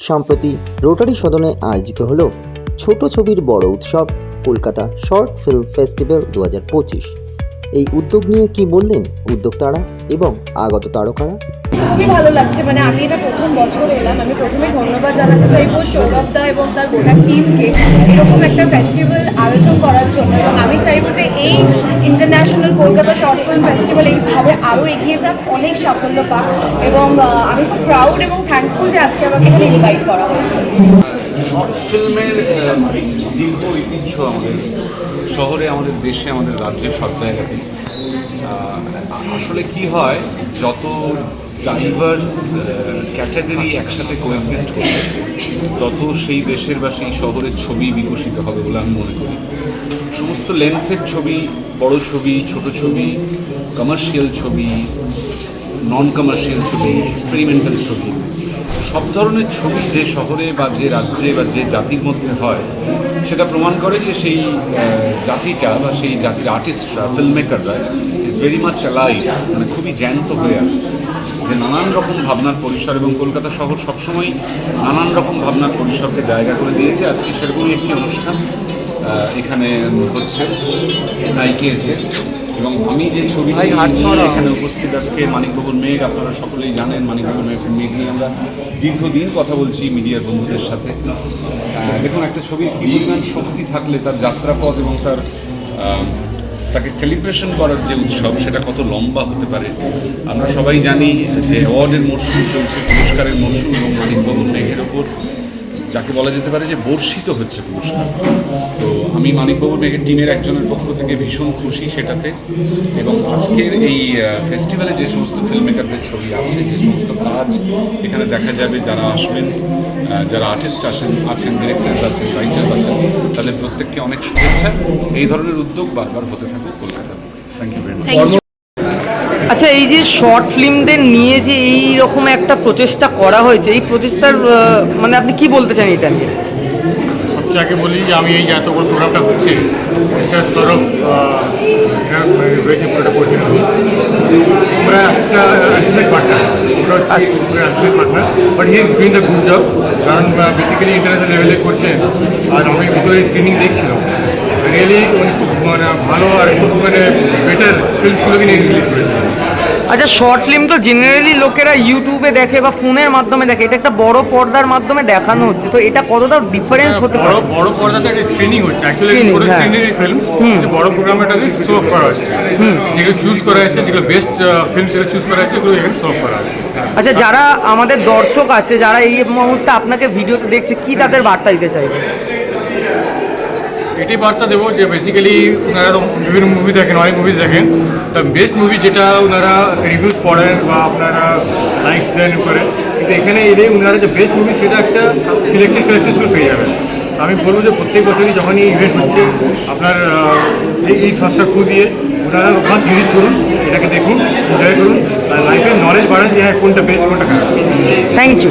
সম্প্রতি রোটারি সদনে আয়োজিত হল ছোট ছবির বড় উৎসব, কলকাতা শর্ট ফিল্ম ফেস্টিভ্যাল দু হাজার পঁচিশ। এই উদ্যোগ নিয়ে কি বললেন উদ্যোক্তারা এবং আগত তারকারা? খুবই ভালো লাগছে মানে আমি এটা প্রথম বছর এলাম। আমি প্রথমে ধন্যবাদ জানাতে চাইব সৌরভ দা এবং তার গোটা টিমকে এরকম একটা ফেস্টিভ্যাল আয়োজন করার জন্য। এবং আমি চাইব যে এই international Kolkata short film festival এইভাবে আরও এগিয়ে যাক অনেক সাফল্য পাক। এবং আমি খুব প্রাউড এবং থ্যাঙ্কফুল যে আজকে আমাকে এখানে ইনভাইট করা হয়েছে। শর্ট ফিল্মের ঐতিহ্য আমাদের শহরে, আমাদের দেশে, আমাদের রাজ্যে, সব জায়গাতে আসলে কি হয়, যত ডাইভার্স ক্যাটাগরি একসাথে কোএক্সিস্ট করবে, তত সেই দেশের বা সেই শহরের ছবি বিকশিত হবে বলে আমি মনে করি। সমস্ত লেন্থের ছবি, বড় ছবি, ছোট ছবি কমার্শিয়াল ছবি নন কমার্শিয়াল ছবি এক্সপেরিমেন্টাল ছবি সব ধরনের ছবি যে শহরে বা যে রাজ্যে বা যে জাতির মধ্যে হয়, সেটা প্রমাণ করে যে সেই জাতিটা বা সেই জাতির আর্টিস্টরা ফিল্ম মেকাররা ইজ ভেরি মাচ অ্যালাইভ মানে খুবই জ্যান্ত হয়ে আছে। যে নানান রকম ভাবনার পরিসর এবং কলকাতা শহর সবসময় নানান রকম ভাবনার পরিসরকে জায়গা করে দিয়েছে। আজকে সেরকমই একটি অনুষ্ঠান এখানে হচ্ছে নাইকে এসে এবং আমি যে ছবিটি এখানে উপস্থিত আজকে মানিকবাবুর মেঘ আপনারা সকলেই জানেন মানিকবাবুর মেঘ মেঘ নিয়ে আমরা দীর্ঘদিন কথা বলছি মিডিয়ার বন্ধুদের সাথে। দেখুন একটা ছবির কী পরিমাণ শক্তি থাকলে তার যাত্রাপথ এবং তার তাকে সেলিব্রেশন করার যে উৎসব সেটা কত লম্বা হতে পারে। আমরা সবাই জানি যে অ্যাওয়ার্ডের মরশুম চলছে পুরস্কারের মরশুম এবং মানিকবাবুর মেঘের ওপর। যাকে বলা যেতে পারে যে বর্ষিত হচ্ছে পুরস্কার তো আমি মানিকবাবুর মেঘের টিমের একজনের পক্ষ থেকে ভীষণ খুশি সেটাতে। এবং আজকের এই ফেস্টিভ্যালে যে সমস্ত ফিল্ম মেকারদের ছবি আছে, যে সমস্ত কাজ এখানে দেখা যাবে, যারা আসবেন যারা আর্টিস্ট আসেন, আছেন ডিরেক্টরস আছেন রাইটার্স আছেন, তাদের প্রত্যেককে অনেক শুভেচ্ছা। এই ধরনের উদ্যোগ বারবার হতে থাকুক Kolkata thank you very much আচ্ছা এই যে শর্ট ফিল্মদের নিয়ে যে এই রকম একটা প্রচেষ্টা করা হয়েছে এই প্রচেষ্টার মানে আপনি কি বলতে চান এটা নিয়ে? সবচেয়ে আগে বলি যে আমি এই যে এত বড় প্রোগ্রামটা হচ্ছে এটা মানে রয়েছে পুরোটা পরিচালনা আমরা একটা অ্যাসিস্ট্যান্ট পার্টনার হচ্ছে assistant partner but he is doing the good job কারণ বেসিক্যালি ইন্টারন্যাশনাল লেভেলে করছে আর আমি ভিতরে স্ক্রিনিং দেখছিলাম। রিয়েলি মানে খুব মানে ভালো আর খুব মানে বেটার ফিল্মসগুলোকে নিয়ে রিলিজ করেছে আচ্ছা শর্ট ফিল্ম তো জেনারেলি লোকেরা ইউটিউবে দেখে বা ফোনের মাধ্যমে দেখে। এটা একটা বড় পর্দার মাধ্যমে দেখানো হচ্ছে। তো এটা কতটা ডিফারেন্স হতে পারে? বড় পর্দাতে একটা স্ক্রিনিং হচ্ছে। অ্যাকচুয়ালি হ্যাঁ। স্ক্রিনের ফিল্ম বড় প্রোগ্রামটাকে শো অফ করা হচ্ছে। যেগুলো চুজ করা হচ্ছে যেগুলো বেস্ট ফিল্ম সেগুলো চুজ করা হচ্ছে এগুলো এখানে শো অফ করা হচ্ছে। আচ্ছা যারা আমাদের দর্শক আছে যারা এই মুহূর্তে আপনাকে ভিডিওতে দেখছে কি তাদের বার্তা দিতে চাইবে এটাই বার্তা দেবো যে বেসিক্যালি ওনারা তো বিভিন্ন মুভি দেখেন অনেক মুভিজ দেখেন। তা বেস্ট মুভি যেটা ওনারা রিভিউজ পড়েন বা আপনারা লাইকস দেন করেন কিন্তু এখানে এলে ওনারা যে বেস্ট মুভি সেটা একটা সিলেক্টেড ক্লাসেসগুলো পেয়ে যাবেন। আমি বলব যে প্রত্যেক বছরই যখনই ইভেন্ট হচ্ছে আপনার এই এই সংস্থা থ্রু দিয়ে ওনারা ফার্স্ট ভিজিট করুন এটাকে দেখুন এনজয় করুন আর লাইফের নলেজ বাড়ান যে হ্যাঁ কোনটা বেস্ট কোনটা খারাপ। থ্যাংক ইউ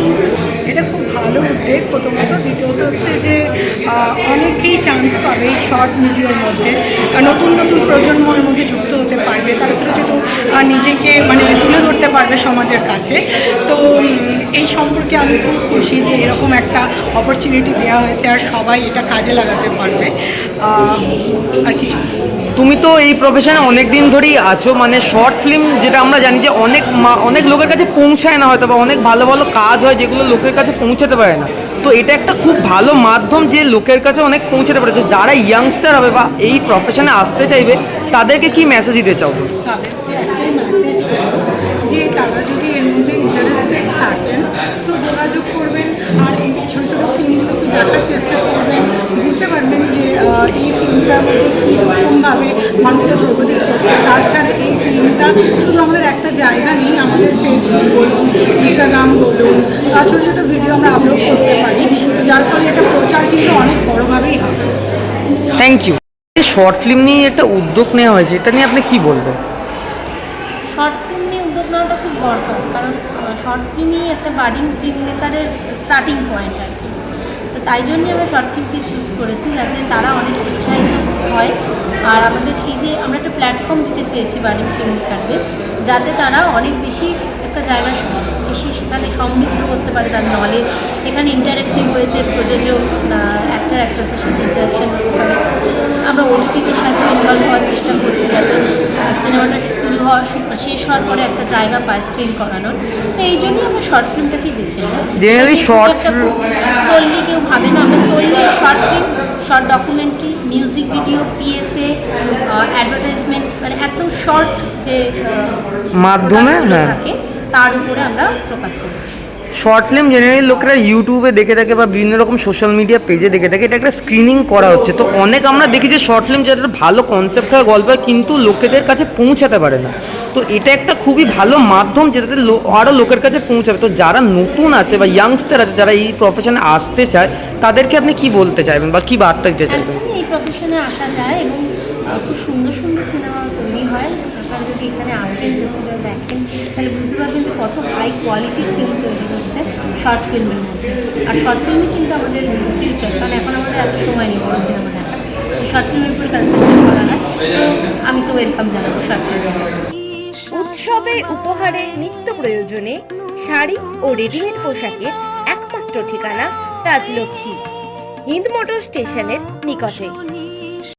এটা খুব ভালো উদ্যোগ প্রথমত। দ্বিতীয়ত হচ্ছে যে অনেকেই চান্স পাবে এই শর্ট ভিডিওর মধ্যে। নতুন নতুন প্রজন্মের মধ্যে যুক্ত হতে পারবে। তারা ছোটো ছোটো নিজেকে মানে তুলে ধরতে পারবে সমাজের কাছে। তো এই সম্পর্কে আমি খুব খুশি যে এরকম একটা অপরচুনিটি দেওয়া হয়েছে আর সবাই এটা কাজে লাগাতে পারবে। আর কিছু? তুমি তো এই প্রফেশনে অনেক দিন ধরেই আছো। মানে শর্ট ফিল্ম যেটা আমরা জানি যে অনেক অনেক লোকের কাছে পৌঁছায় না হয়তো বা। অনেক ভালো ভালো কাজ হয় যেগুলো লোকের কাছে পৌঁছাতে পারে না। তো এটা একটা খুব ভালো মাধ্যম যে লোকের কাছে অনেক পৌঁছাতে পারে। যারা ইয়াংস্টার হবে বা এই প্রফেশনে আসতে চাইবে, তাদেরকে কি মেসেজ দিতে চাও? তুমি? তো যোগাযোগ করবেন। আর এই ছোটো ছোটো দেখার চেষ্টা করবেন। বুঝতে পারবেন যে এই মানুষের প্রগতি করছে। তাছাড়া এই ফিল্মটা শুধু আমাদের একটা জায়গা নেই ইনস্টাগ্রাম বলুন আর ছোটো ছোটো ভিডিও আমরা আপলোড করতে পারি। তো যার ফলে এটা প্রচার কিন্তু অনেক বড়োভাবেই হবে। থ্যাংক ইউ শর্ট ফিল্ম নিয়ে একটা উদ্যোগ নেওয়া হয়েছে এটা নিয়ে আপনি কি বলবেন? শর্ট ফিল্ম নিয়ে উদ্যোগ নেওয়াটা খুব দরকার কারণ শর্ট ফিল্মই একটা বাডিং ফিল্ম মেকারের স্টার্টিং পয়েন্ট আর কি। তো তাই জন্যই আমরা শর্ট ফিল্মকে চুজ করেছি যাতে তারা অনেক উৎসাহিত হয়। আর আমাদের এই যে আমরা একটা প্ল্যাটফর্ম দিতে চেয়েছি বাডিং ফিল্ম মেকারদের যাতে তারা অনেক বেশি একটা একটা জায়গা এসে সেখানে সমৃদ্ধ করতে পারে তার নলেজ এখানে ইন্টারেক্টিভ ওয়েতে প্রযোজক অ্যাক্টার অ্যাক্ট্রেসের সাথে ইন্টারাকশন করতে পারে। আমরা ওটিটিদের সাথে ইনভলভ হওয়ার চেষ্টা করছি যাতে সিনেমাটা শুরু হওয়ার শেষ হওয়ার পরে একটা জায়গা পায় স্ক্রিন করানোর। তো এই জন্যই আমরা শর্ট ফিল্মটাকেই বেছে Generally সোললি কেউ ভাবে না। আমরা solely short film short documentary music video PSA advertisement মানে একদম শর্ট যে মাধ্যমে, হ্যাঁ। থাকে তার উপরে আমরা ফোকাস করেছি। শর্ট ফিল্ম জেনারেলি লোকেরা ইউটিউবে দেখে থাকে বা বিভিন্ন রকম সোশ্যাল মিডিয়া পেজে দেখে থাকে এটা একটা স্ক্রিনিং করা হচ্ছে। তো অনেক আমরা দেখি যে শর্ট ফিল্ম যেটা একটা ভালো কনসেপ্ট হয় গল্প হয় কিন্তু লোকেদের কাছে পৌঁছাতে পারে না। তো এটা একটা খুবই ভালো মাধ্যম যেটাতে আরও লোকের কাছে পৌঁছাবে। তো যারা নতুন আছে বা ইয়াংস্টার আছে যারা এই প্রফেশনে আসতে চায় তাদেরকে আপনি কি বলতে চাইবেন বা কি বার্তা দিতে চাইবেন? এই প্রফেশনে আসা যায় এবং খুব সুন্দর সুন্দর সিনেমা তৈরি হয়। আপনারা যদি এখানে আসেন ফেস্টিভ্যাল দেখেন, তাহলে বুঝতে পারবেন যে কত হাই কোয়ালিটির ফিল্ম তৈরি হচ্ছে শর্ট ফিল্মের মধ্যে। আর শর্ট ফিল্মই কিন্তু আমাদের ফিউচার কারণ এখন আমাদের এত সময় নেই বড় সিনেমা দেখার। শর্ট ফিল্মের উপর কনসেন্ট্রেট করা হয় তো আমি তো ওয়েলকাম জানাব শর্ট ফিল্ম উৎসবে উপহারে নিত্য প্রয়োজনে শাড়ি ও রেডিমেড পোশাকের একমাত্র ঠিকানা রাজলক্ষ্মী, হিন্দ মোটর স্টেশনের নিকটে।